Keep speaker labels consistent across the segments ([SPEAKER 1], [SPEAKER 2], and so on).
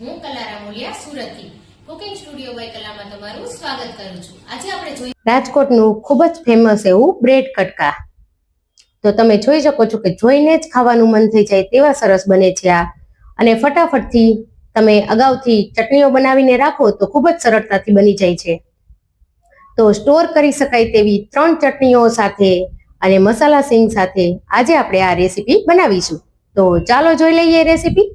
[SPEAKER 1] હું કલારા મોલિયા સુરતથી. Cooking studio by કલામાં તમારું સ્વાગત કરું છું. આજે આપણે જોઈએ
[SPEAKER 2] રાજકોટનું ખૂબ જ ફેમસ એવું બ્રેડ કટકા. તો તમે જોઈ શકો છો કે જોઈને જ ખાવાનું મન થઈ જાય તેવા સરસ બને છે આ. અને ફટાફટથી તમે અગાઉથી ચટણીઓ બનાવીને રાખો તો ખૂબ જ સરળતાથી બની જાય છે. તો સ્ટોર કરી શકાય તેવી ત્રણ ચટણીઓ સાથે અને મસાલા સિંગ સાથે આજે આપણે આ રેસીપી બનાવીશું. તો ચાલો જોઈ લઈએ રેસીપી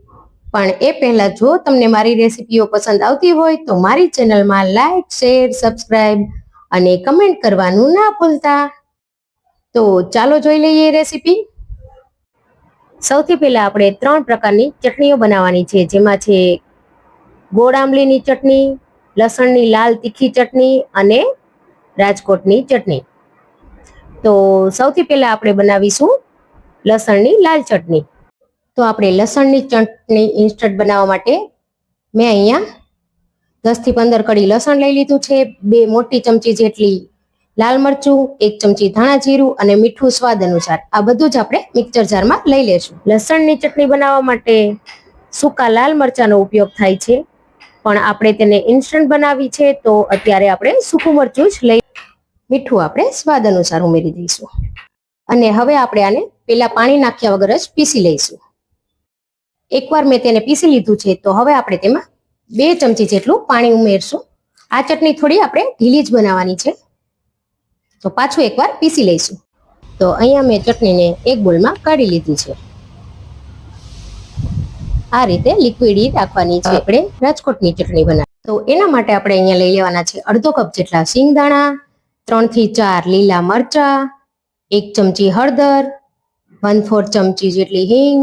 [SPEAKER 2] પણ એ પહેલા જો તમને મારી રેસીપીઓ પસંદ આવતી હોય તો મારી ચેનલમાં લાઈક, શેર સબસ્ક્રાઈબ અને કમેન્ટ કરવાનું ના ભૂલતા. તો ચાલો જોઈ લઈએ રેસીપી. સૌથી પહેલા આપણે ત્રણ પ્રકારની ચટણીઓ બનાવવાની છે. જેમાં છે ગોળ આંબલીની ચટણી, લસણની લાલ તીખી ચટણી અને રાજકોટની ચટણી. તો સૌથી પહેલા આપણે બનાવીશું લસણની લાલ ચટણી. તો આપણે લસણની ચટણી ઇન્સ્ટન્ટ બનાવવા માટે મેં અહીંયા દસથી પંદર કડી લસણ લઈ લીધું છે, બે મોટી ચમચી જેટલી લાલ મરચું, એક ચમચી ધાણા જીરું અને મીઠું સ્વાદ અનુસાર. આ બધું જ આપણે મિક્સર જારમાં લઈ લેશું. લસણની ચટણી બનાવવા માટે સૂકા લાલ મરચાંનો ઉપયોગ થાય છે, પણ આપણે તેને ઇન્સ્ટન્ટ બનાવી છે, તો અત્યારે આપણે સૂકું મરચું જ લઈ મીઠું આપણે સ્વાદ અનુસાર ઉમેરી દઈશું. અને હવે આપણે આને પેલા પાણી નાખ્યા વગર જ પીસી લઈશું. એકવાર મેં તેને પીસી લીધું છે, તો હવે આપણે તેમાં બે ચમચી જેટલું પાણી ઉમેરશું. આ ચટણી થોડી આપણે ઢીલી જ બનાવવાની છે. તો પાછું એકવાર પીસી લઈશું. તો અહીંયા મેં ચટણીને એક બોલમાં કાઢી લીધી છે. આ રીતે લિક્વિડી રાખવાની છે. આપણે રાજકોટની ચટણી બનાવી. તો એના માટે આપણે અહીંયા લઈ લેવાના છે અડધો કપ જેટલા સિંગદાણા ત્રણથી ચાર લીલા મરચા, એક ચમચી હળદર વન ફોર ચમચી જેટલી હિંગ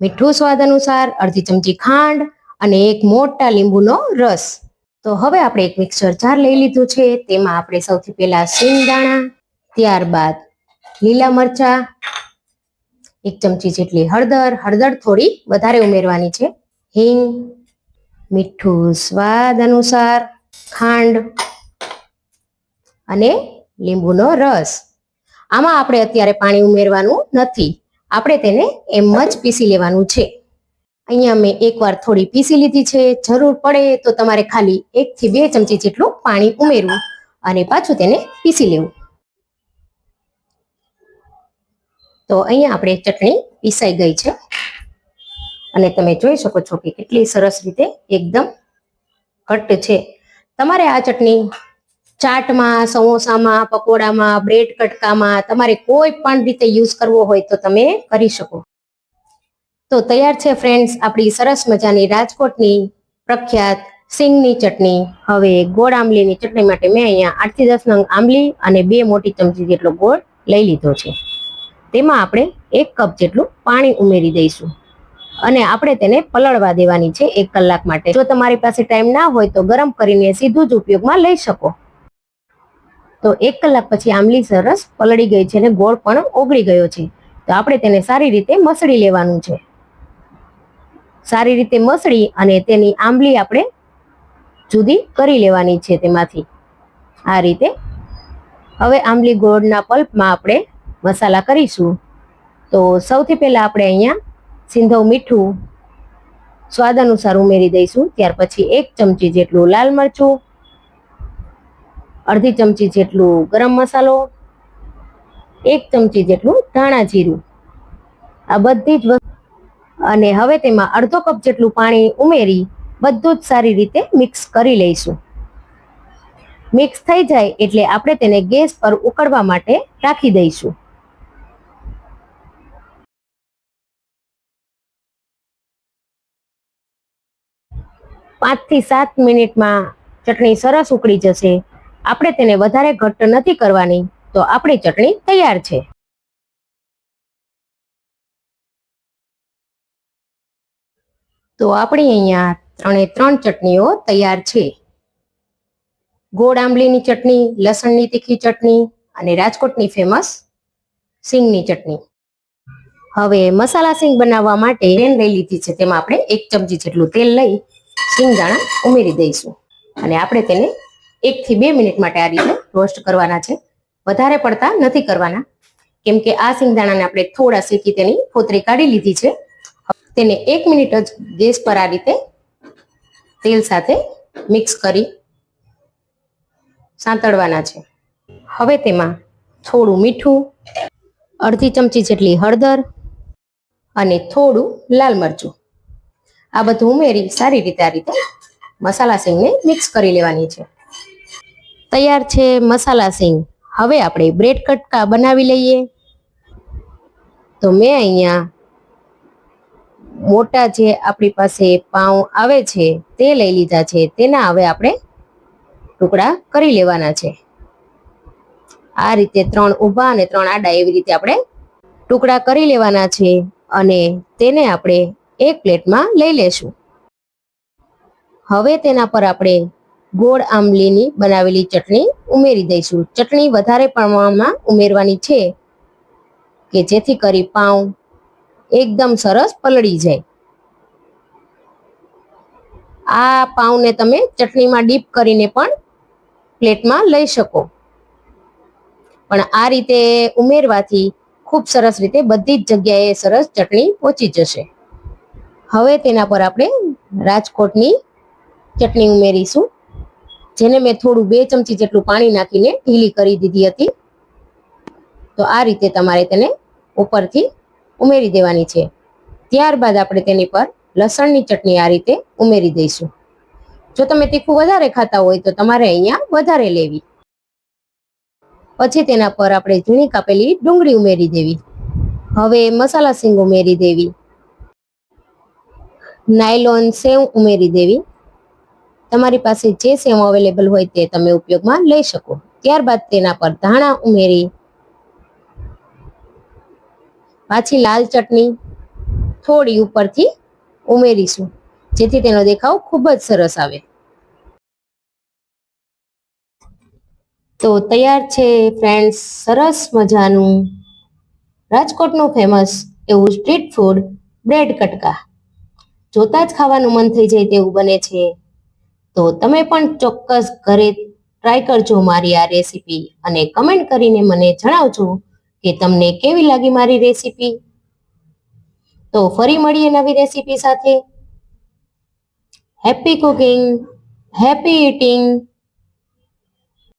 [SPEAKER 2] મીઠું સ્વાદ અનુસાર અડધી ચમચી ખાંડ અને એક મોટા લીંબુનો રસ. તો હવે આપણે એક મિક્સર જાર લઈ લીધું છે. તેમાં આપણે સૌથી પહેલા શિંગદાણા, ત્યારબાદ લીલા મરચા, એક ચમચી જેટલી હળદર હળદર થોડી વધારે ઉમેરવાની છે. હિંગ, મીઠું સ્વાદ અનુસાર ખાંડ અને લીંબુનો રસ. આમાં આપણે અત્યારે પાણી ઉમેરવાનું નથી. આપણે તેને એમ જ પીસી લેવાનું છે. અહીંયા મેં એકવાર થોડી પીસી લીધી છે. જરૂર પડે તો તમારે ખાલી એક થી બે ચમચી જેટલું પાણી ઉમેરવું અને પાછું તેને પીસી લેવું. તો અહીંયા આપણે ચટણી પીસાઈ ગઈ છે. અને તમે જોઈ શકો છો કે કેટલી સરસ રીતે એકદમ ઘટ્ટ છે. તમારે આ ચટણી ચાટમાં, સમોસામાં, પકોડામાં, બ્રેડ કટકામાં તમારે કોઈ પણ રીતે યુઝ કરવો હોય તો તમે કરી શકો. તો તૈયાર છે ફ્રેન્ડ્સ આપણી સરસ મજાની રાજકોટની પ્રખ્યાત સિંગની ચટણી. હવે ગોળ આંબલીની ચટણી માટે મેં અહીંયા આઠથી દસ નંગ આંબલી અને બે મોટી ચમચી જેટલો ગોળ લઈ લીધો છે. તેમાં આપણે એક કપ જેટલું પાણી ઉમેરી દઈશું. અને આપણે તેને પલળવા દેવાની છે એક કલાક માટે. જો તમારી પાસે ટાઈમ ના હોય તો ગરમ કરીને સીધું જ ઉપયોગમાં લઈ શકો. તો એક કલાક પછી આંબલી સરસ પલળી ગઈ છે અને ગોળ પણ ઓગળી ગયો છે. તો આપણે તેને સારી રીતે મસળી લેવાનું છે. સારી રીતે મસળી અને તેની આંબલી આપણે જુદી કરી લેવાની છે તેમાંથી. આ રીતે હવે આંબલી ગોળના પલ્પમાં આપણે મસાલા કરીશું. તો સૌથી પહેલા આપણે અહીંયા સિંધવ મીઠું સ્વાદ અનુસાર ઉમેરી દઈશું. ત્યાર પછી એક ચમચી જેટલું લાલ મરચું અડધી ચમચી જેટલું ગરમ મસાલો, એક ચમચી જેટલું ધાણા જીરું. આ બધી જ અને હવે તેમાં અડધો કપ જેટલું પાણી ઉમેરી બધું જ સારી રીતે મિક્સ કરી લઈશું. મિક્સ થઈ જાય એટલે આપણે તેને ગેસ પર ઉકળવા માટે રાખી દઈશું. પાંચથી સાત મિનિટમાં ચટણી સરસ ઉકળી જશે. આપણે તેને વધારે ઘટ્ટ નથી કરવાની, તો આપણી ચટણી તૈયાર છે. તો આપણી અહીંયા ત્રણે ત્રણ ચટણીઓ તૈયાર છે. ગોળ આંબલીની ચટણી, લસણની તીખી ચટણી અને રાજકોટની ફેમસ સિંગની ચટણી. હવે મસાલા સિંગ બનાવવા માટે પેન લઈ લીધી છે, તેમાં આપણે એક ચમચી જેટલું તેલ લઈ સિંગદાણા ઉમેરી દઈશું. અને આપણે તેને એક થી બે મિનિટ માટે આ રીતે રોસ્ટ કરવાના છે. વધારે પડતા નથી કરવાના. કેમ કે આ સિંગદાણાને આપણે થોડા શેકી તેની ફોતરી કાઢી લીધી છે. તેને એક મિનિટ જ ગેસ પર આ રીતે તેલ સાથે મિક્સ કરી સાંતળવાના છે. હવે તેમાં થોડું મીઠું, અડધી ચમચી જેટલી હળદર અને થોડું લાલ મરચું. આ બધું ઉમેરી સારી રીતે આ રીતે મસાલા સિંગને મિક્સ કરી લેવાની છે. તૈયાર છે મસાલા સિંગ. હવે આપણે બ્રેડ કટકા બનાવી લઈએ. તો મેં અહીંયા મોટા જે આપણી પાસે પાઉં આવે છે તે લઈ લીધા છે. તેના હવે આપણે ટુકડા કરી લેવાના છે. આ રીતે ત્રણ ઊભા અને ત્રણ આડા એવી રીતે આપણે ટુકડા કરી લેવાના છે અને તેને આપણે એક પ્લેટમાં લઈ લેશું. હવે તેના પર આપણે ગોળ આંબલીની બનાવેલી ચટણી ઉમેરી દઈશું. ચટણી વધારે પ્રમાણમાં ઉમેરવાની છે કે જેથી કરી પાઉં એકદમ સરસ પલળી જાય. આ પાઉંને તમે ચટણીમાં ડીપ કરીને પણ પ્લેટમાં લઈ શકો. પણ આ રીતે ઉમેરવાથી ખૂબ સરસ રીતે બધી જ જગ્યાએ સરસ ચટણી પહોંચી જશે. હવે તેના પર આપણે રાજકોટની ચટણી ઉમેરીશું. જેને મેં થોડું બે ચમચી જેટલું પાણી નાખીને ઢીલી કરી દીધી હતી. તો આ રીતે તમારે તેને ઉપરથી ઉમેરી દેવાની છે. ત્યારબાદ આપણે તેની પર લસણની ચટણી આ રીતે ઉમેરી દઈશું. જો તમે તીખું વધારે ખાતા હોય તો તમારે અહીંયા વધારે લેવી. પછી તેના પર આપણે ઝીણી કાપેલી ડુંગળી ઉમેરી દેવી. હવે મસાલા સિંગ ઉમેરી દેવી. નાયલોન સેવ ઉમેરી દેવી. તમારી પાસે જે સેમ અવેલેબલ હોય તે તમે ઉપયોગમાં લઈ શકો. ત્યારબાદ તેના પર ધાણા ઉમેરી, પાછી લાલ ચટણી થોડી ઉપરથી ઉમેરીશું, જેથી તેનો દેખાવ ખૂબ જ સરસ આવે. તો તૈયાર છે ફ્રેન્ડ્સ સરસ મજાનું રાજકોટનું ફેમસ એવું સ્ટ્રીટ ફૂડ બ્રેડ કટકા. જોતા જ ખાવાનું મન થઈ જાય તેવું બને છે. તો તમે પણ ચોક્કસ ઘરે ટ્રાય કરજો મારી આ રેસીપી અને કમેન્ટ કરીને મને જણાવજો કે તમને કેવી લાગી મારી રેસીપી તો ફરી મળીએ નવી રેસીપી સાથે. Happy cooking happy eating